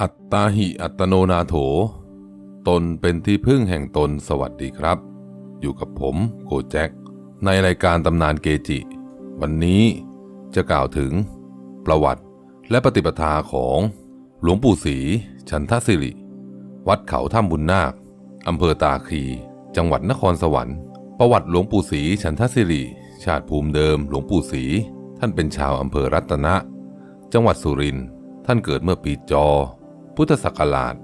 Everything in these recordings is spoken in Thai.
อัตตาหิอัตโนนาโถ ตนเป็นที่พึ่งแห่งตนสวัสดีครับ อยู่กับผมโกแจ็คในรายการตำนานเกจิ วันนี้จะกล่าวถึง ประวัติและปฏิปทาของหลวงปู่ศรีชันทศิริ วัดเขาถ้ำบุญนาคอำเภอตาคี จังหวัดนครสวรรค์ ประวัติหลวงปู่ศรีชันทศิริ ชาติภูมิเดิมหลวงปู่ศรีท่านเป็นชาวอำเภอรัตนะ จังหวัดสุรินทร์ ท่านเกิดเมื่อปีจอ พุทธศักราช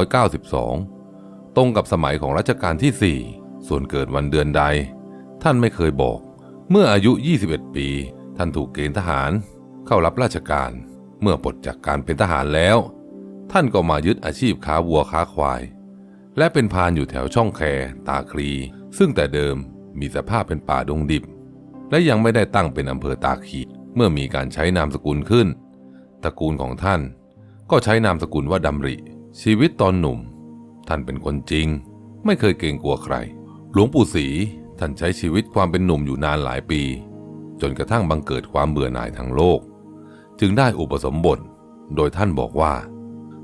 2392 ตรงกับสมัยของรัชกาลที่ 4 ส่วนเกิดวันเดือนใด ท่านไม่เคยบอก เมื่ออายุ 21 ปี ท่านถูกเกณฑ์ทหาร เข้ารับราชการ เมื่อปลดจากการเป็นทหารแล้ว ท่านก็มายึดอาชีพค้าวัวค้าควาย และเป็นพานอยู่แถวช่องแค ตาคลี ซึ่งแต่เดิมมีสภาพเป็นป่าดงดิบ และยังไม่ได้ตั้งเป็นอำเภอตาคีเมื่อมีการใช้นามสกุลขึ้น ตระกูลของท่าน ก็ใช้นามสกุลว่าดำริ ชีวิตตอนหนุ่ม ท่านเป็นคนจริง ไม่เคยเกรงกลัวใคร หลวงปู่ศรีท่านใช้ชีวิตความเป็นหนุ่มอยู่นานหลายปี จนกระทั่งบังเกิดความเบื่อหน่ายทางโลก จึงได้อุปสมบท โดยท่านบอกว่า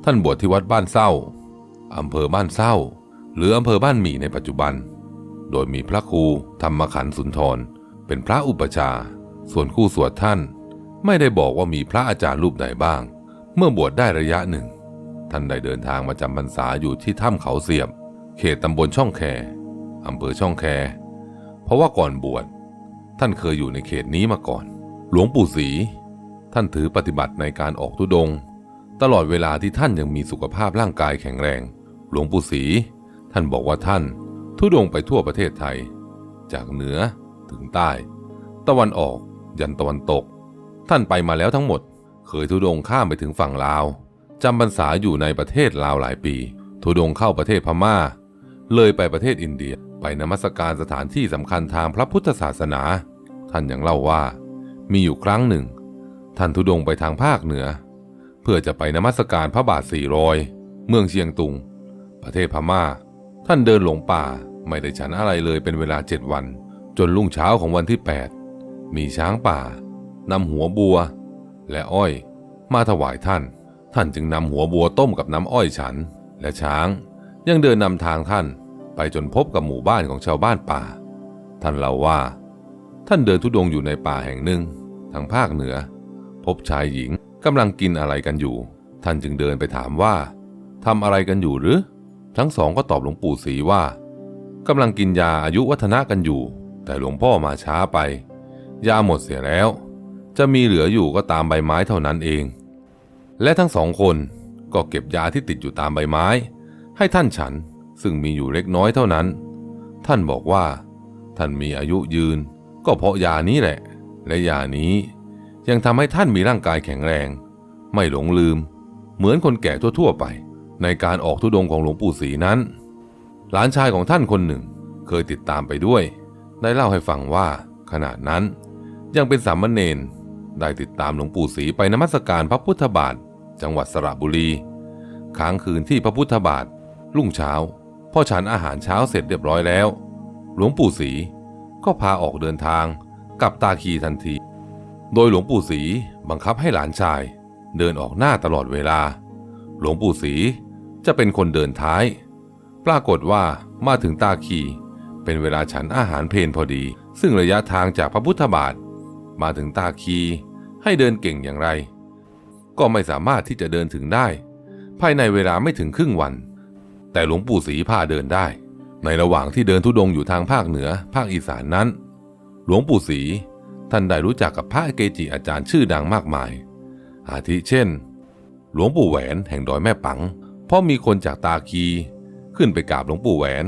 ท่านบวชที่วัดบ้านเศร้าอำเภอบ้านเศร้า หรืออำเภอบ้านหมี่ในปัจจุบัน โดยมีพระครูธรรมขันธ์สุนทร เป็นพระอุปชา ส่วนคู่สวดท่าน ไม่ได้บอกว่ามีพระอาจารย์รูปไหนบ้าง เมื่อบวชได้ระยะหนึ่ง ท่านได้เดินทางมาจำพรรษาอยู่ที่ถ้ำเขาเสียบ เขตตำบลช่องแคอำเภอช่องแค เพราะว่าก่อนบวชท่านเคยอยู่ในเขตนี้มาก่อน หลวงปู่ศรีท่านถือปฏิบัติในการออกทุดง ตลอดเวลาที่ท่านยังมีสุขภาพร่างกายแข็งแรง หลวงปู่ศรีท่านบอกว่าท่าน ทุดงไปทั่วประเทศไทย จากเหนือถึงใต้ ตะวันออกยันตะวันตก ท่านไปมาแล้วทั้งหมด เคยทุดงข้ามไปถึงฝั่งลาวจำพรรษาอยู่ในประเทศลาวหลายปี ทุดงเข้าประเทศพม่า เลยไปประเทศอินเดียไปนมัสการสถานที่สำคัญทางพระพุทธศาสนา ท่านยังเล่าว่า มีอยู่ครั้งหนึ่ง ท่านทุดงไปทางภาคเหนือ เพื่อจะไปนมัสการพระบาทสี่รอยเมืองเชียงตุง ประเทศพม่า ท่านเดินหลงป่าไม่ได้ฉันอะไรเลยเป็นเวลาเจ็ดวัน จนรุ่งเช้าของวันที่ 8 มีช้างป่า นำหัวบัว และอ้อยมาถวายท่าน ท่านจึงนำหัวบัวต้มกับน้ำอ้อยฉัน และช้างยังเดินนำทางท่านไปจนพบกับหมู่บ้านของชาวบ้านป่า ท่านเล่าว่า ท่านเดินทุดงอยู่ในป่าแห่งหนึ่ง ทางภาคเหนือ พบชายหญิงกำลังกินอะไรกันอยู่ ท่านจึงเดินไปถามว่าทำอะไรกันอยู่หรือ ทั้งสองก็ตอบหลวงปู่ศรีว่ากำลังกินยาอายุวัฒนะกันอยู่ แต่หลวงพ่อมาช้าไป ยาหมดเสียแล้ว จะมีเหลืออยู่ก็ตามใบไม้เท่านั้นเอง และทั้งสองคนก็เก็บยาที่ติดอยู่ตามใบไม้ ให้ท่านฉันซึ่งมีอยู่เล็กน้อยเท่านั้น ท่านบอกว่า ท่านมีอายุยืน ก็เพราะยานี้แหละ และยานี้ยังทำให้ท่านมีร่างกายแข็งแรง ไม่หลงลืม เหมือนคนแก่ทั่วๆไป ในการออกทุดงของหลวงปู่ศรีนั้น หลานชายของท่านคนหนึ่งเคยติดตามไปด้วย ได้เล่าให้ฟังว่าขณะนั้นยังเป็นสามเณร ได้ติดตามหลวงปู่ศรีไปนมัสการพระพุทธบาท จังหวัดสระบุรี ค้างคืนที่พระพุทธบาท รุ่งเช้าพอฉันอาหารเช้าเสร็จเรียบร้อยแล้ว หลวงปู่ศรีก็พาออกเดินทางกลับตาคีทันที โดยหลวงปู่ศรีบังคับให้หลานชาย เดินออกหน้าตลอดเวลา หลวงปู่ศรีจะเป็นคนเดินท้าย ปรากฏว่ามาถึงตาคีเป็นเวลาฉันอาหารเพลนพอดี ซึ่งระยะทางจากพระพุทธบาท มาถึงตาคี ให้เดินเก่งอย่างไร ก็ไม่สามารถที่จะเดินถึงได้ ภายในเวลาไม่ถึงครึ่งวัน แต่หลวงปู่ศรีพาเดินได้ ในระหว่างที่เดินทุดงอยู่ทางภาคเหนือ ภาคอีสานนั้น หลวงปู่ศรีท่านได้รู้จักกับพระเกจิอาจารย์ชื่อดังมากมาย อาทิเช่น หลวงปู่แหวนแห่งดอยแม่ปัง เพราะมีคนจากตาคี ขึ้นไปกราบหลวงปู่แหวน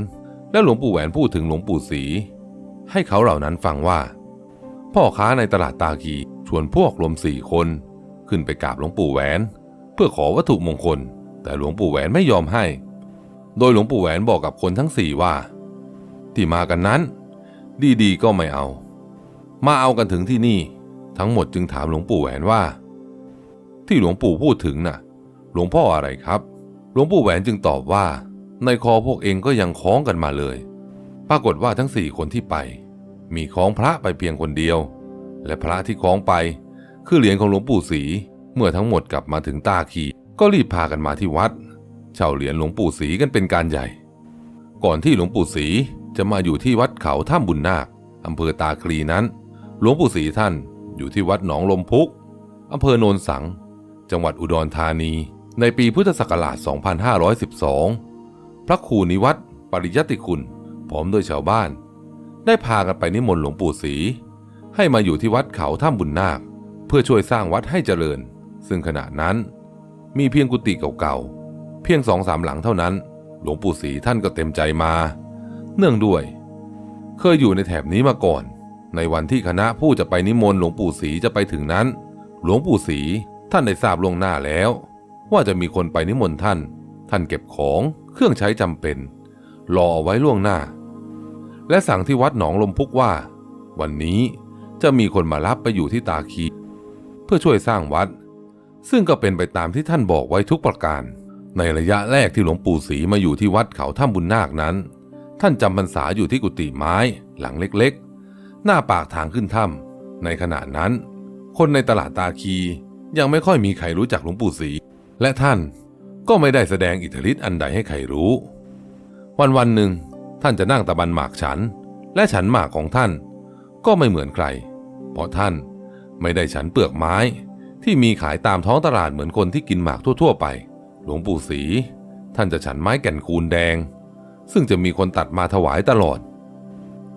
และหลวงปู่แหวนพูดถึงหลวงปู่ศรีให้เขาเหล่านั้นฟังว่า พ่อค้าในตลาดตาคี วนพวกรวมสี่คน ขึ้นไปกราบหลวงปู่แหวน เพื่อขอวัตถุมงคล แต่หลวงปู่แหวนไม่ยอมให้ โดยหลวงปู่แหวนบอกกับคนทั้งสี่ว่า ที่มากันนั้น ดีๆก็ไม่เอา มาเอากันถึงที่นี่ ทั้งหมดจึงถามหลวงปู่แหวนว่า ที่หลวงปู่พูดถึงน่ะ หลวงพ่ออะไรครับ หลวงปู่แหวนจึงตอบว่า ในคอพวกเองก็ยังคล้องกันมาเลย ปรากฏว่าทั้งสี่คนที่ไป มีคล้องพระไปเพียงคนเดียว และพระที่คล้องไป คือเหรียญของหลวงปู่ศรีเมื่อทั้งหมดกลับมาถึงตาคีก็รีบพากันมาที่วัดเช่าเหรียญหลวงปู่ศรีกันเป็นการใหญ่ ก่อนที่หลวงปู่ศรีจะมาอยู่ที่วัดเขาถ้ำบุญนาคอำเภอตาคลีนั้น หลวงปู่ศรีท่านอยู่ที่วัดหนองลมพุกอำเภอโนนสัง จังหวัดอุดรธานี ในปีพุทธศักราช 2512 พระครูนิวัตรปริยติคุณพร้อมด้วยชาวบ้าน ได้พากันไปนิมนต์หลวงปู่ศรี ให้มาอยู่ที่วัดเขาถ้ำบุญนาค เพื่อช่วยสร้างวัดให้เจริญ ซึ่งขณะนั้น มีเพียงกุฏิเก่าๆ เพียงสองสามหลังเท่านั้น หลวงปู่ศรีท่านก็เต็มใจมา เนื่องด้วย เคยอยู่ในแถบนี้มาก่อน ในวันที่คณะผู้จะไปนิมนต์หลวงปู่ศรีจะไปถึงนั้น หลวงปู่ศรีท่านได้ทราบล่วงหน้าแล้ว ว่าจะมีคนไปนิมนต์ท่าน ท่านเก็บของเครื่องใช้จำเป็น รอเอาไว้ล่วงหน้า และสั่งที่วัดหนองลมพุกว่า วันนี้ จะมีคนมารับไปอยู่ที่ตาคี เพื่อช่วยสร้างวัด ซึ่งก็เป็นไปตามที่ท่านบอกไว้ทุกประการ ในระยะแรกที่หลวงปู่ศรีมาอยู่ที่วัดเขาถ้ำบุญนาคนั้น ท่านจำพรรษาอยู่ที่กุฏิไม้หลังเล็กๆ หน้าปากทางขึ้นถ้ำในขณะนั้น คนในตลาดตาคียังไม่ค่อยมีใครรู้จักหลวงปู่ศรีและท่านก็ไม่ได้แสดงอิทธิฤทธิ์อันใดให้ใครรู้ วันวันหนึ่งท่านจะนั่งตะบันหมากฉัน และฉันหมากของท่านก็ไม่เหมือนใคร เพราะท่านไม่ได้ฉันเปลือกไม้ที่มีขายตามท้องตลาดเหมือนคนที่กินหมากทั่ว ๆ ไป หลวงปู่ศรีท่านจะฉันไม้แก่นคูนแดง ซึ่งจะมีคนตัดมาถวายตลอด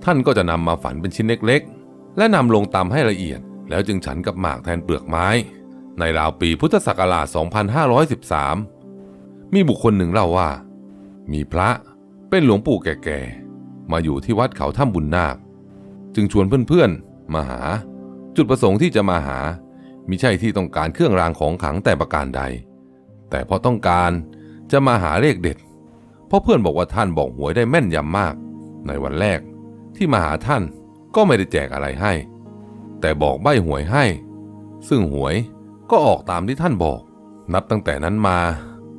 ท่านก็จะนำมาฝันเป็นชิ้นเล็กๆ และนำลงตำให้ละเอียด แล้วจึงฉันกับหมากแทนเปลือกไม้ ในราวปีพุทธศักราช 2513 มีบุคคลหนึ่งเล่าว่า มีพระเป็นหลวงปู่แก่ๆ มาอยู่ที่วัดเขาถ้ำบุญนาค จึงชวนเพื่อนๆ มาหา จุดประสงค์ที่จะมาหามิใช่ที่ต้องการเครื่องรางของขลังแต่ประการใด แต่เพราะต้องการจะมาหาเลขเด็ด เพราะเพื่อนบอกว่าท่านบอกหวยได้แม่นยำมาก ในวันแรกที่มาหาท่านก็ไม่ได้แจกอะไรให้ แต่บอกใบหวยให้ ซึ่งหวยก็ออกตามที่ท่านบอก นับตั้งแต่นั้นมา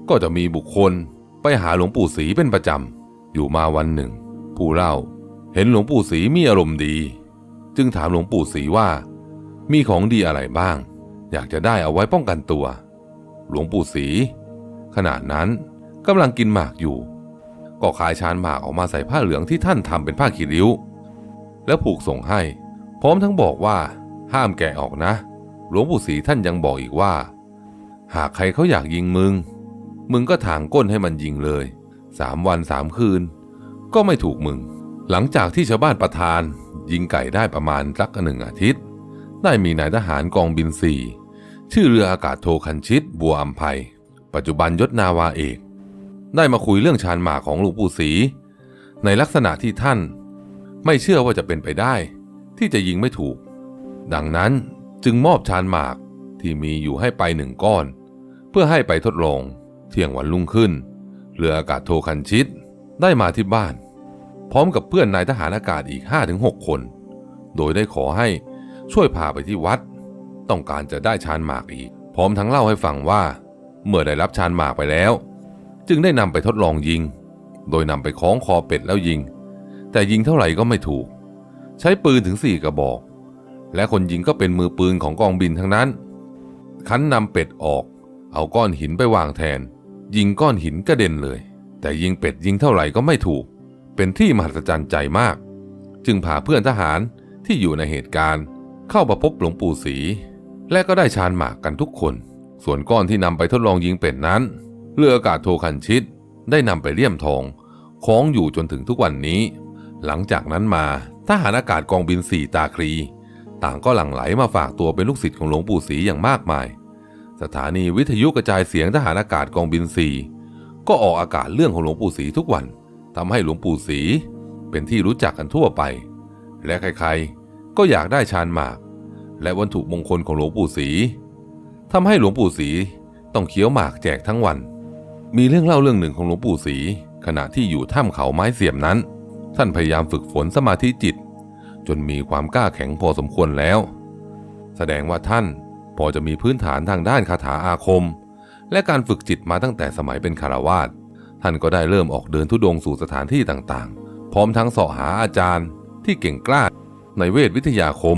ก็จะมีบุคคลไปหาหลวงปู่ศรีเป็นประจำ อยู่มาวันหนึ่ง ผู้เล่าเห็นหลวงปู่ศรีมีอารมณ์ดี จึงถามหลวงปู่ศรีว่า มีของดีอะไรบ้าง อยากจะได้เอาไว้ป้องกันตัว หลวงปู่ศรีขณะนั้นกำลังกินหมากอยู่ ก็ขายชานหมากออกมาใส่ผ้าเหลืองที่ท่านทำเป็นผ้าขีริ้ว แล้วผูกส่งให้ พร้อมทั้งบอกว่า ห้ามแกะออกนะ หลวงปู่ศรีท่านยังบอกอีกว่า หากใครเขาอยากยิงมึง มึงก็ถางก้นให้มันยิงเลยสามวันสามคืน ก็ไม่ถูกมึง หลังจากที่ชาวบ้านประทาน ยิงไก่ได้ประมาณสักหนึ่งอาทิตย์ ได้มีนายทหารกองบินสี่ชื่อเรืออากาศโทคันชิตบัวอัมภัย ปัจจุบันยศนาวาเอก ได้มาคุยเรื่องชานหมากของหลวงปู่ศรีในลักษณะที่ท่าน ไม่เชื่อว่าจะเป็นไปได้ ที่จะยิงไม่ถูก ดังนั้นจึงมอบชานหมากที่มีอยู่ให้ไปหนึ่งก้อน เพื่อให้ไปทดลองเที่ยงวันรุ่งขึ้น เรืออากาศโทคันชิตได้มาที่บ้าน พร้อมกับเพื่อนนายทหารอากาศอีก 5-6 คน โดยได้ขอให้ช่วยพาไปที่วัด ต้องการจะได้ชานหมากอีก พร้อมทั้งเล่าให้ฟังว่า เมื่อได้รับชานหมากไปแล้ว จึงได้นำไปทดลองยิง โดยนำไปคล้องคอเป็ดแล้วยิง แต่ยิงเท่าไหร่ก็ไม่ถูก ใช้ปืนถึงสี่กระบอก และคนยิงก็เป็นมือปืนของกองบินทั้งนั้น คันนำเป็ดออก เอาก้อนหินไปวางแทน ยิงก้อนหินกระเด็นเลย แต่ยิงเป็ดยิงเท่าไหร่ก็ไม่ถูก เป็นที่มหัศจรรย์ใจมาก จึงพาเพื่อนทหารที่อยู่ในเหตุการณ์ เข้ามาพบหลวงปู่ศรีและก็ได้ชานหมากกันทุกคน ส่วนก้อนที่นำไปทดลองยิงเป็ดนั้น เรืออากาศโทคันชิตได้นำไปเลี่ยมทองคล้องอยู่จนถึงทุกวันนี้ หลังจากนั้นมาทหารอากาศกองบินสี่ตาครี ต่างก็หลั่งไหลมาฝากตัวเป็นลูกศิษย์ของหลวงปู่ศรีอย่างมากมาย สถานีวิทยุกระจายเสียงทหารอากาศกองบินสี่ก็ออกอากาศเรื่องของหลวงปู่ศรีทุกวัน ทำให้หลวงปู่ศรีเป็นที่รู้จักกันทั่วไป และใครๆก็อยากได้ชานหมาก และวัตถุมงคลของหลวงปู่ศรีทำให้หลวงปู่ศรีต้องเคี้ยวหมากแจกทั้งวัน มีเรื่องเล่าเรื่องหนึ่งของหลวงปู่ศรีขณะที่อยู่ถ้ำเขาไม้เสียมนั้น ท่านพยายามฝึกฝนสมาธิจิต จนมีความกล้าแข็งพอสมควรแล้ว แสดงว่าท่านพอจะมีพื้นฐานทางด้านคาถาอาคม และการฝึกจิตมาตั้งแต่สมัยเป็นคารวาส ท่านก็ได้เริ่มออกเดินทุดงสู่สถานที่ต่างๆ พร้อมทั้งสาะหาอาจารย์ที่เก่งกล้าในเวทวิทยาคม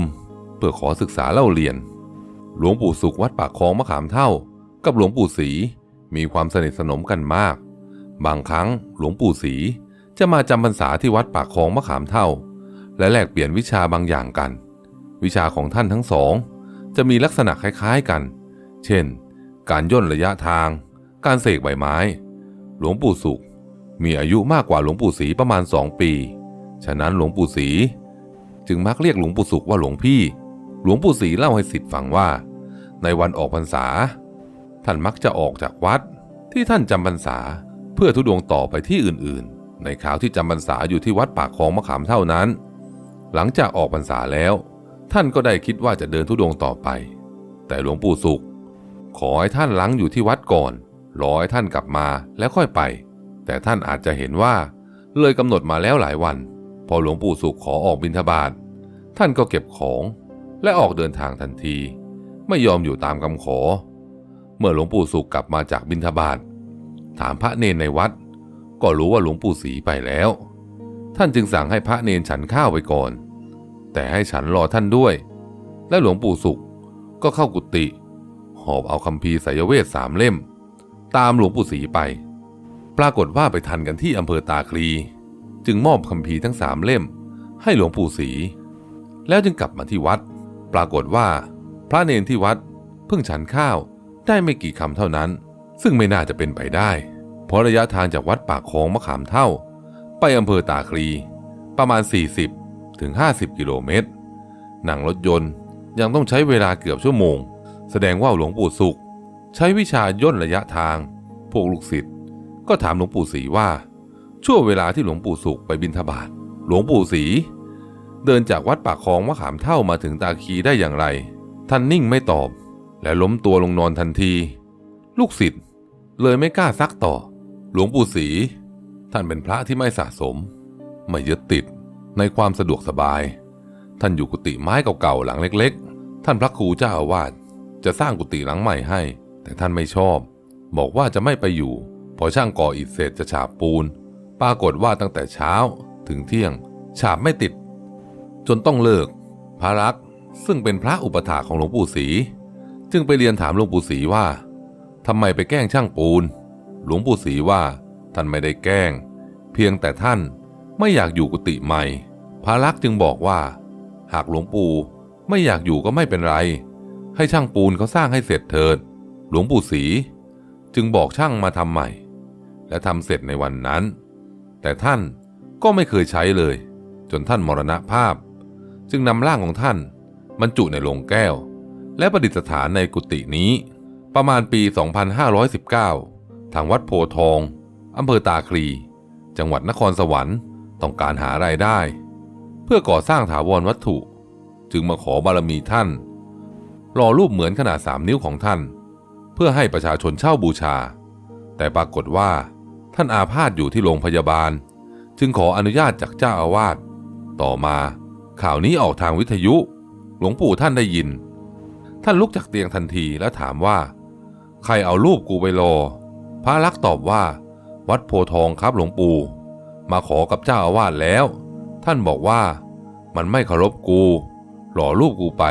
เพื่อขอศึกษาเล่าเรียน หลวงปู่สุขวัดปากคลองมะขามเท่า กับหลวงปู่ศรีมีความสนิทสนมกันมาก บางครั้งหลวงปู่ศรีจะมาจำพรรษาที่วัดปากคลองมะขามเท่า และแลกเปลี่ยนวิชาบางอย่างกัน วิชาของท่านทั้งสอง จะมีลักษณะคล้ายๆกัน เช่น การย่นระยะทาง การเสกใบไม้ หลวงปู่สุข มีอายุมากกว่าหลวงปู่ศรีประมาณสองปี ฉะนั้นหลวงปู่ศรีจึงมักเรียกหลวงปู่สุขว่าหลวงพี่ หลวงปู่ศรีเล่าให้สิทธิ์ฟังว่า ในวันออกพรรษา ท่านมักจะออกจากวัดที่ท่านจำพรรษาเพื่อทุดงต่อไปที่อื่นๆ ในข่าวที่จำพรรษาอยู่ที่วัดปากคลองมะขามเท่านั้น หลังจากออกพรรษาแล้ว ท่านก็ได้คิดว่าจะเดินทุดงต่อไป แต่หลวงปู่สุข ขอให้ท่านล้างอยู่ที่วัดก่อน รอให้ท่านกลับมาแล้วค่อยไป แต่ท่านอาจจะเห็นว่า เลยกำหนดมาแล้วหลายวัน พอหลวงปู่สุขขอออกบิณฑบาตท่านก็เก็บของและออกเดินทางทันที ไม่ยอมอยู่ตามคำขอ เมื่อหลวงปู่สุขกลับมาจากบิณฑบาตถามพระเนนในวัด ก็รู้ว่าหลวงปู่ศรีไปแล้ว ท่านจึงสั่งให้พระเนนฉันข้าวไปก่อน แต่ให้ฉันรอท่านด้วย และหลวงปู่สุขก็เข้ากุฏิหอบเอาคัมภีร์ไสยเวทสามเล่ม ตามหลวงปู่ศรีไป ปรากฏว่าไปทันกันที่อำเภอตาคลี จึงมอบคัมภีร์ทั้งสามเล่ม ให้หลวงปู่ศรีแล้วจึงกลับมาที่วัด ปรากฏว่า พระเนนที่วัดเพิ่งฉันข้าวได้ไม่กี่คำเท่านั้น ซึ่งไม่น่าจะเป็นไปได้ เพราะระยะทางจากวัดปากคลองมะขามเท่า ไปอำเภอตาคลี ประมาณ 40ถึง50 กิโลเมตรนั่งรถยนต์ยังต้องใช้เวลาเกือบชั่วโมง แสดงว่าหลวงปู่สุข ใช้วิชาย่นระยะทาง พวกลูกศิษย์ก็ถามหลวงปู่ศรีว่า ช่วงเวลาที่หลวงปู่สุขไปบิณฑบาตหลวงปู่ศรีเดินจากวัดปากคลองมะขามเท่ามาถึงตาคีได้อย่างไร ท่านนิ่งไม่ตอบ และล้มตัวลงนอนทันที ลูกศิษย์เลยไม่กล้าซักต่อ หลวงปู่ศรีท่านเป็นพระที่ไม่สะสม ไม่ยึดติดในความสะดวกสบาย ท่านอยู่กุฏิไม้เก่าๆหลังเล็ก ๆ ท่านพระครูเจ้าอาวาสจะสร้างกุฏิหลังใหม่ให้ แต่ท่านไม่ชอบ บอกว่าจะไม่ไปอยู่ พอช่างก่ออิฐเสร็จจะฉาบปูน ปรากฏว่าตั้งแต่เช้าถึงเที่ยง ฉาบไม่ติด จนต้องเลิก พระรักษ์ซึ่งเป็นพระอุปถาของหลวงปู่ศรีจึงไปเรียนถามหลวงปู่ศรีว่าทำไมไปแกล้งช่างปูน หลวงปู่ศรีว่าท่านไม่ได้แกล้ง เพียงแต่ท่านไม่อยากอยู่กุฏิใหม่ พระรักษ์จึงบอกว่า หากหลวงปู่ไม่อยากอยู่ก็ไม่เป็นไร ให้ช่างปูนเขาสร้างให้เสร็จเถิด หลวงปู่ศรีจึงบอกช่างมาทำใหม่ และทำเสร็จในวันนั้น แต่ท่านก็ไม่เคยใช้เลย จนท่านมรณภาพ จึงนำร่างของท่านบรรจุในโลงแก้ว และประดิษฐานในกุฏินี้ ประมาณปี 2519 ทางวัดโพธิ์ทองอำเภอตาคลี จังหวัดนครสวรรค์ต้องการหารายได้ เพื่อก่อสร้างถาวรวัตถุ จึงมาขอบารมีท่าน รอรูปเหมือนขนาดสามนิ้วของท่าน พื่อให้ประชาชนเช่าบูชา แต่ปรากฏว่าท่านอาพาธอยู่ที่โรงพยาบาล จึงขออนุญาตจากเจ้าอาวาสต่อมา ข่าวนี้ออกทางวิทยุ หลวงปู่ท่านได้ยิน ท่านลุกจากเตียงทันทีและถามว่า ใครเอารูปกูไปรอพระลักษ์ตอบว่า วัดโพธิ์ทองครับหลวงปู่ มาขอกับเจ้าอาวาสแล้ว ท่านบอกว่า มันไม่เคารพกู หล่อรูปกูไป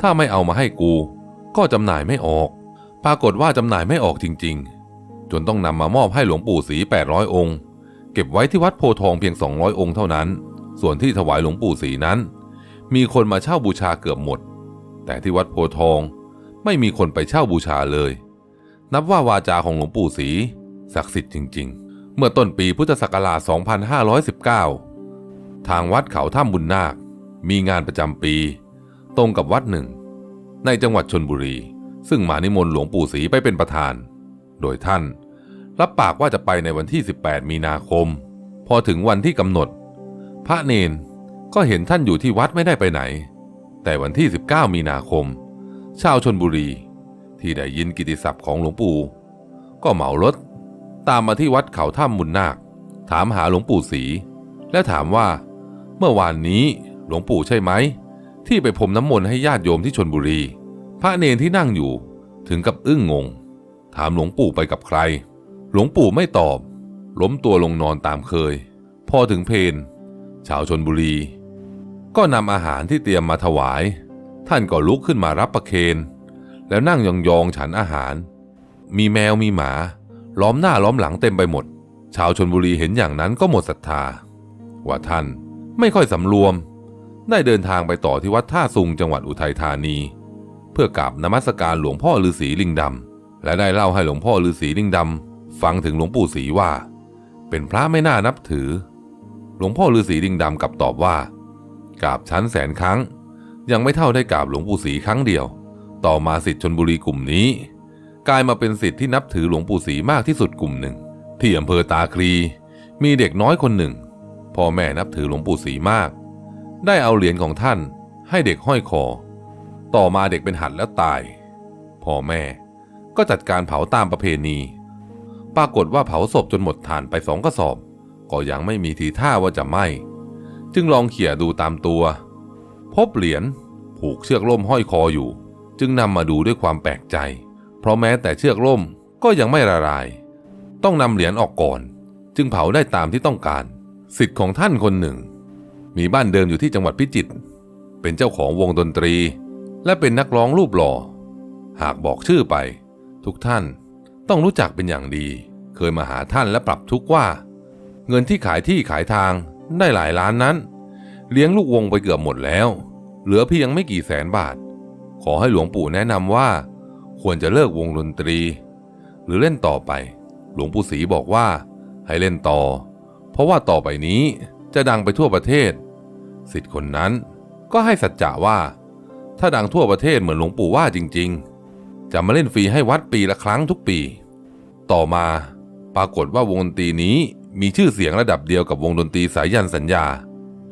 ถ้าไม่เอามาให้กู ก็จำหน่ายไม่ออก ปรากฏว่าจำหน่ายไม่ออกจริง ๆ จนต้องนำมามอบให้หลวงปู่ศรี800 องค์ เก็บไว้ที่วัดโพทองเพียง 200 องค์เท่านั้น ส่วนที่ถวายหลวงปู่ศรีนั้น มีคนมาเช่าบูชาเกือบหมด แต่ที่วัดโพทองไม่มีคนไปเช่าบูชาเลย นับว่าวาจาของหลวงปู่ศรีศักดิ์สิทธิ์จริง ๆ เมื่อต้นปีพุทธศักราช 2519 ทางวัดเขาถ้ำบุญนาค มีงานประจำปี ตรงกับวัดหนึ่ง ในจังหวัดชนบุรี ซึ่งมานิมนต์หลวงปู่ศรีไปเป็นประธาน โดยท่าน รับปากว่าจะไปในวันที่ 18 มีนาคม พอถึงวันที่กำหนด พระเนนก็เห็นท่านอยู่ที่วัดไม่ได้ไปไหน แต่วันที่ 19 มีนาคม ชาวชนบุรี ที่ได้ยินกิตติศัพท์ของหลวงปู่ ก็เหมารถ ตามมาที่วัดเขาถ้ำมุนนาค ถามหาหลวงปู่ศรีและถามว่า เมื่อวานนี้หลวงปู่ใช่ไหม ที่ไปพรมน้ำมนต์ให้ญาติโยมที่ชนบุรี พระเนนที่นั่งอยู่ถึงกับอึ้งงง ถามหลวงปู่ไปกับใคร หลวงปู่ไม่ตอบ ล้มตัวลงนอนตามเคย พอถึงเพนชาวชนบุรี ก็นำอาหารที่เตรียมมาถวาย ท่านก็ลุกขึ้นมารับประเคน แล้วนั่งยองๆฉันอาหาร มีแมวมีหมา ล้อมหน้าล้อมหลังเต็มไปหมด ชาวชนบุรีเห็นอย่างนั้นก็หมดศรัทธา ว่าท่านไม่ค่อยสำรวม ได้เดินทางไปต่อที่วัดท่าซุงจังหวัดอุทัยธานี พื่อกราบนมัสการหลวงพ่อฤาษีลิงดำและได้เล่าให้หลวงพ่อฤาษีลิงดำฟังถึงหลวงปู่ศรีว่า เป็นพระไม่น่านับถือ หลวงพ่อฤาษีลิงดำกลับตอบว่ากราบชั้นแสนครั้ง ยังไม่เท่าได้กราบหลวงปู่ศรีครั้งเดียว ต่อมาสิทธิชนบุรีกลุ่มนี้ กลายมาเป็นสิทธิที่นับถือหลวงปู่ศรีมากที่สุดกลุ่มหนึ่ง ที่อำเภอตาคลี มีเด็กน้อยคนหนึ่งพ่อแม่นับถือหลวงปู่ศรีมาก ได้เอาเหรียญของท่านให้เด็กห้อยคอ ต่อมาเด็กเป็นหัดแล้วตาย พ่อแม่ก็จัดการเผาตามประเพณี ปรากฏว่าเผาศพจนหมดถ่านไปสองกระสอบ ก็ยังไม่มีทีท่าว่าจะไหม้ จึงลองเขี่ยดูตามตัว พบเหรียญผูกเชือกล่มห้อยคออยู่ จึงนำมาดูด้วยความแปลกใจ เพราะแม้แต่เชือกล่มก็ยังไม่ละลาย ต้องนำเหรียญออกก่อน จึงเผาได้ตามที่ต้องการ สิทธิ์ของท่านคนหนึ่ง มีบ้านเดิมอยู่ที่จังหวัดพิจิตร เป็นเจ้าของวงดนตรี และเป็นนักร้องรูปหล่อ หากบอกชื่อไป ทุกท่านต้องรู้จักเป็นอย่างดี เคยมาหาท่านและปรับทุกว่า เงินที่ขายที่ขายทางได้หลายล้านนั้น เลี้ยงลูกวงไปเกือบหมดแล้ว เหลือเพียงไม่กี่แสนบาท ขอให้หลวงปู่แนะนำว่า ควรจะเลิกวงดนตรี หรือเล่นต่อไป หลวงปู่ศรีบอกว่า ให้เล่นต่อ เพราะว่าต่อไปนี้จะดังไปทั่วประเทศสิทธิ์คนนั้นก็ให้สัจจะว่า ถ้าดังทั่วประเทศเหมือนหลวงปู่ว่าจริง ๆ จะมาเล่นฟรีให้วัดปีละครั้งทุกปี ต่อมาปรากฏว่าวงดนตรีนี้มีชื่อเสียงระดับเดียวกับวงดนตรีสายยันสัญญา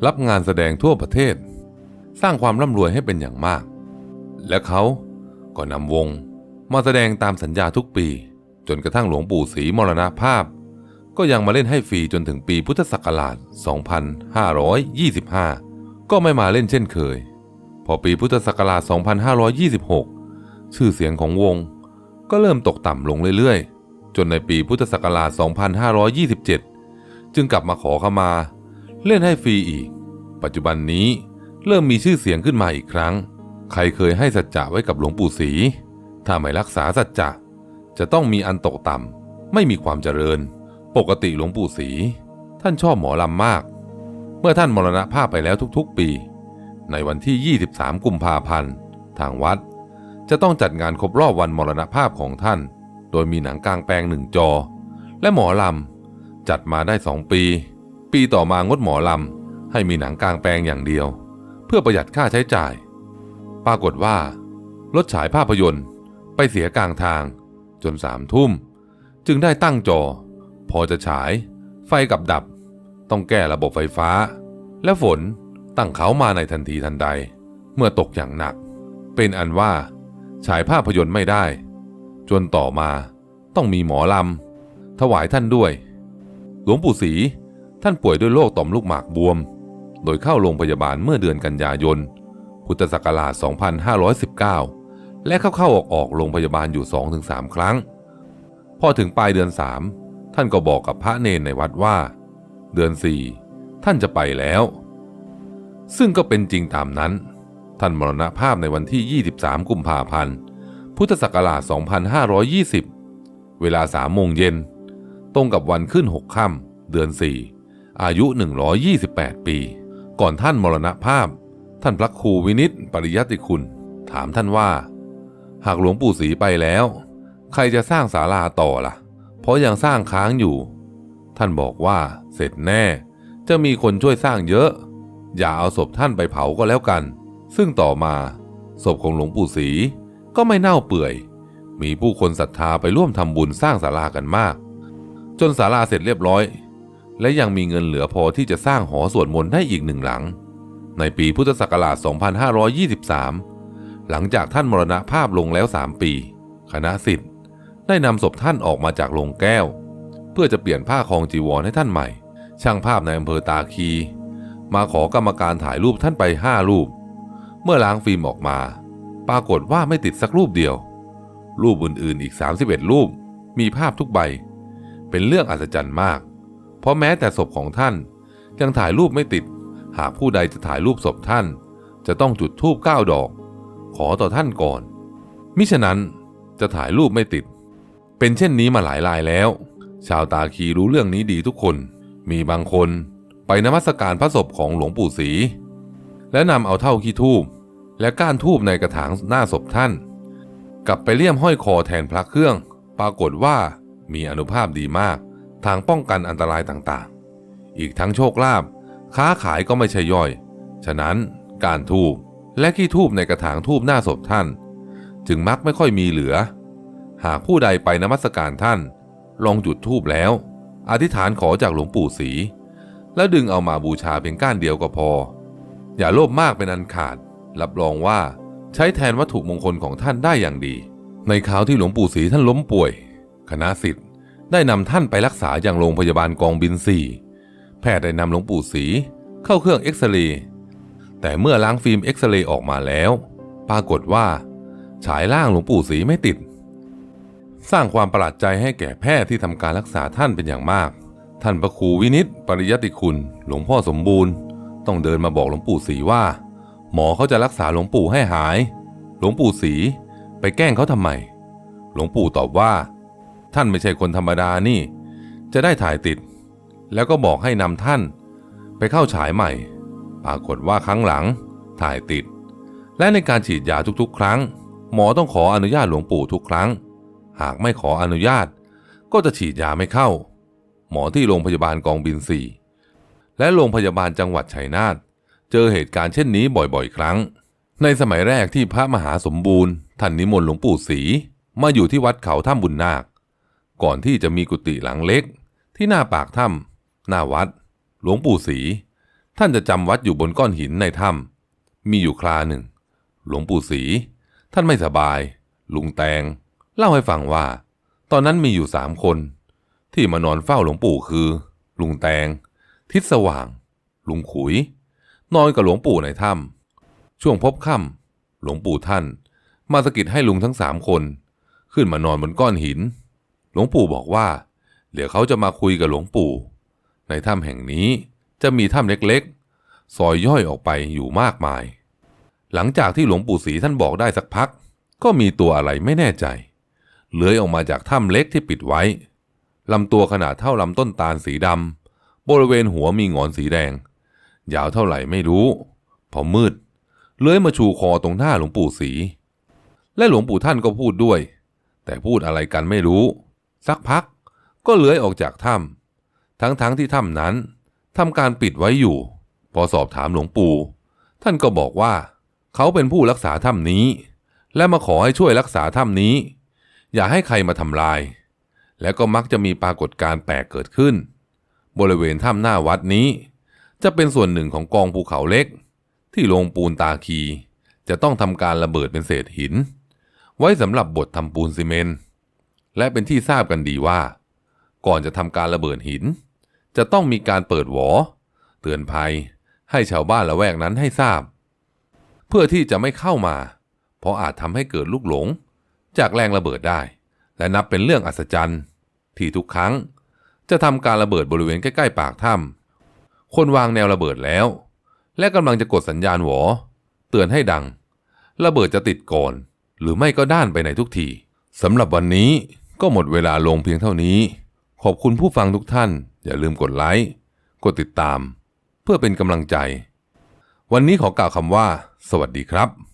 รับงานแสดงทั่วประเทศ สร้างความร่ำรวยให้เป็นอย่างมาก และเขาก็นำวงมาแสดงตามสัญญาทุกปี จนกระทั่งหลวงปู่ศรีมรณภาพ ก็ยังมาเล่นให้ฟรีจนถึงปีพุทธศักราช 2525 ก็ไม่มาเล่นเช่นเคย พอปีพุทธศักราช 2526 ชื่อเสียงของวงก็เริ่มตกต่ำลงเรื่อยๆ จนในปีพุทธศักราช 2527 จึงกลับมาขอขมา เล่นให้ฟรีอีก ปัจจุบันนี้เริ่มมีชื่อเสียงขึ้นมาอีกครั้ง ใครเคยให้สัจจะไว้กับหลวงปู่ศรีถ้าไม่รักษาสัจจะจะต้องมีอันตกต่ำไม่มีความเจริญ ปกติหลวงปู่ศรีท่านชอบหมอลำมาก เมื่อท่านมรณภาพไปแล้วทุกๆ ปี ในวันที่ 23 กุมภาพันธ์ ทางวัด จะต้องจัดงานครบรอบวันมรณภาพของท่าน โดยมีหนังกลางแปลงหนึ่งจอ และหมอลำ จัดมาได้สองปี ปีต่อมางดหมอลำ ให้มีหนังกลางแปลงอย่างเดียว เพื่อประหยัดค่าใช้จ่าย ปรากฏว่า รถฉายภาพยนตร์ ไปเสียกลางทาง จนสามทุ่ม จึงได้ตั้งจอ พอจะฉาย ไฟกับดับ ต้องแก้ระบบไฟฟ้า และฝน ตั้งเขามาในทันทีทันใด เมื่อตกอย่างหนัก เป็นอันว่าฉายภาพยนตร์ไม่ได้ จนต่อมาต้องมีหมอลำ ถวายท่านด้วย หลวงปู่ศรีท่านป่วยด้วยโรคต่อมลูกหมากบวม โดยเข้าโรงพยาบาลเมื่อเดือนกันยายน พุทธศักราช 2519 และเข้าๆออกออกๆโรงพยาบาลอยู่ 2-3 ครั้ง พอถึงปลายเดือน 3 ท่านก็บอกกับพระเนนในวัดว่า เดือน 4 ท่านจะไปแล้ว ซึ่งก็เป็นจริงตามนั้น ท่านมรณภาพในวันที่ 23 กุมภาพันธ์ พุทธศักราช 2520 เวลา3โมงเย็น ตรงกับวันขึ้น 6 ค่ำเดือน 4 อายุ 128 ปี ก่อนท่านมรณภาพ ท่านพระครูวินิตปริยัติคุณ ถามท่านว่า หากหลวงปู่ศรีไปแล้ว ใครจะสร้างศาลาต่อล่ะ เพราะยังสร้างค้างอยู่ ท่านบอกว่าเสร็จแน่ จะมีคนช่วยสร้างเยอะ อย่าเอาศพท่านไปเผาก็แล้วกัน ซึ่งต่อมาศพของหลวงปู่ศรีก็ไม่เน่าเปื่อย มีผู้คนศรัทธาไปร่วมทำบุญสร้างศาลากันมาก จนศาลาเสร็จเรียบร้อย และยังมีเงินเหลือพอที่จะสร้างหอสวดมนต์ให้อีกหนึ่งหลัง ในปีพุทธศักราช 2523 หลังจากท่านมรณภาพลงแล้ว 3 ปี คณะสิทธิ์ได้นำศพท่านออกมาจากโรงแก้ว เพื่อจะเปลี่ยนผ้าคองจีวรให้ท่านใหม่ ช่างภาพในอำเภอตาคี มาขอกรรมการถ่ายรูปท่านไป5รูป เมื่อล้างฟิล์มออกมา ปรากฏว่าไม่ติดสักรูปเดียว รูปอื่นๆอีก 31 รูป มีภาพทุกใบ เป็นเรื่องอัศจรรย์มาก เพราะแม้แต่ศพของท่านยังถ่ายรูปไม่ติด หากผู้ใดจะถ่ายรูปศพท่าน จะต้องจุดธูปเก้าดอก ขอต่อท่านก่อน มิฉะนั้นจะถ่ายรูปไม่ติด เป็นเช่นนี้มาหลายรายแล้ว ชาวตาคีรู้เรื่องนี้ดีทุกคน มีบางคน ไปนมัสการพระศพของหลวงปู่ศรีและนำเอาเท่าขี้ทูบและก้านทูบในกระถางหน้าศพท่าน กลับไปเลี่ยมห้อยคอแทนพระเครื่อง ปรากฏว่ามีอนุภาพดีมาก ทางป้องกันอันตรายต่างๆ อีกทั้งโชคลาภค้าขายก็ไม่ใช่ย่อย ฉะนั้นการทูบและขี้ทูบในกระถางทูบหน้าศพท่าน จึงมักไม่ค่อยมีเหลือ หากผู้ใดไปนมัสการท่าน ลองจุดทูบแล้ว อธิษฐานขอจากหลวงปู่ศรี แล้วดึงเอามาบูชาเพียงก้านเดียวก็พอ อย่าโลภมากเป็นอันขาด รับรองว่าใช้แทนวัตถุมงคลของท่านได้อย่างดี ในคราวที่หลวงปู่ศรีท่านล้มป่วย คณะสิทธิ์ได้นำท่านไปรักษาอย่างโรงพยาบาลกองบินสี่แพทย์ได้นำหลวงปู่ศรีเข้าเครื่องเอ็กซเรย์แต่เมื่อล้างฟิล์มเอ็กซเรย์ออกมาแล้ว ปรากฏว่า ฉายร่างหลวงปู่ศรีไม่ติด สร้างความประหลาดใจให้แก่แพทย์ที่ทำการรักษาท่านเป็นอย่างมาก ท่านพระครูวินิตปริยติคุณ หลวงพ่อสมบูรณ์ ต้องเดินมาบอกหลวงปู่ศรีว่า หมอเขาจะรักษาหลวงปู่ให้หาย หลวงปู่ศรีไปแกล้งเขาทำไม หลวงปู่ตอบว่า ท่านไม่ใช่คนธรรมดานี่ จะได้ถ่ายติด แล้วก็บอกให้นำท่าน ไปเข้าฉายใหม่ ปรากฏว่าครั้งหลังถ่ายติด และในการฉีดยาทุกๆ ครั้ง หมอต้องขออนุญาตหลวงปู่ทุกครั้ง หากไม่ขออนุญาตก็จะฉีดยาไม่เข้า หมอที่โรงพยาบาลกองบินสี่และโรงพยาบาลจังหวัดชัยนาทเจอเหตุการณ์เช่นนี้บ่อยๆ ครั้ง ในสมัยแรกที่พระมหาสมบูรณ์ท่านนิมนต์หลวงปู่ศรีมาอยู่ที่วัดเขาถ้ำบุญนาค ก่อนที่จะมีกุฏิหลังเล็ก ที่หน้าปากถ้ำหน้าวัด หลวงปู่ศรีท่านจะจำวัดอยู่บนก้อนหินในถ้ำมีอยู่คราหนึ่ง หลวงปู่ศรีท่านไม่สบาย ลุงแตง เล่าให้ฟังว่า ตอนนั้นมีอยู่สามคน ที่มานอนเฝ้าหลวงปู่คือ ลุงแตง ทิศสว่าง ลุงขุย นอนกับหลวงปู่ในถ้ำช่วงพบค่ำหลวงปู่ท่าน มาสกิดให้ลุงทั้งสามคน ขึ้นมานอนบนก้อนหิน หลวงปู่บอกว่า เดี๋ยวเขาจะมาคุยกับหลวงปู่ ในถ้ำแห่งนี้จะมีถ้ำเล็กๆซอยย่อยออกไปอยู่มากมาย หลังจากที่หลวงปู่ศรีท่านบอกได้สักพัก ก็มีตัวอะไรไม่แน่ใจเลื้อยออกมาจากถ้ำเล็กที่ปิดไว้ ลำตัวขนาดเท่าลำต้นตาลสีดำบริเวณหัวมีงอนสีแดง ยาวเท่าไหร่ไม่รู้ พอมืด เลื้อยมาชูคอตรงหน้าหลวงปู่ศรีและหลวงปู่ท่านก็พูดด้วย แต่พูดอะไรกันไม่รู้ สักพักก็เลื้อยออกจากถ้ำทั้งๆทที่ถ้ำนั้นทำการปิดไว้อยู่ พอสอบถามหลวงปู่ ท่านก็บอกว่า เขาเป็นผู้รักษาถ้ำนี้ และมาขอให้ช่วยรักษาถ้ำนี้ อย่าให้ใครมาทำลาย และก็มักจะมีปรากฏการณ์แปลกเกิดขึ้น บริเวณถ้ำหน้าวัดนี้ จะเป็นส่วนหนึ่งของกองภูเขาเล็ก ที่โรงปูนตาคี จะต้องทำการระเบิดเป็นเศษหิน ไว้สำหรับบดทำปูนซีเมนต์และเป็นที่ทราบกันดีว่า ก่อนจะทำการระเบิดหิน จะต้องมีการเปิดหวอ เตือนภัยให้ชาวบ้านละแวกนั้นให้ทราบ เพื่อที่จะไม่เข้ามา เพราะอาจทำให้เกิดลูกหลง จากแรงระเบิดได้ และนับเป็นเรื่องอัศจรรย์ ที่ทุกครั้ง จะทำการระเบิดบริเวณใกล้ ๆ ปากถ้ำคนวางแนวระเบิดแล้ว และกำลังจะกดสัญญาณหวอ เตือนให้ดัง ระเบิดจะติดก่อน หรือไม่ก็ด้านไปไหนทุกทีสำหรับวันนี้ก็หมดเวลาลงเพียงเท่านี้ ขอบคุณผู้ฟังทุกท่าน อย่าลืมกดไลค์กดติดตาม เพื่อเป็นกำลังใจ วันนี้ขอกล่าวคำว่า สวัสดีครับ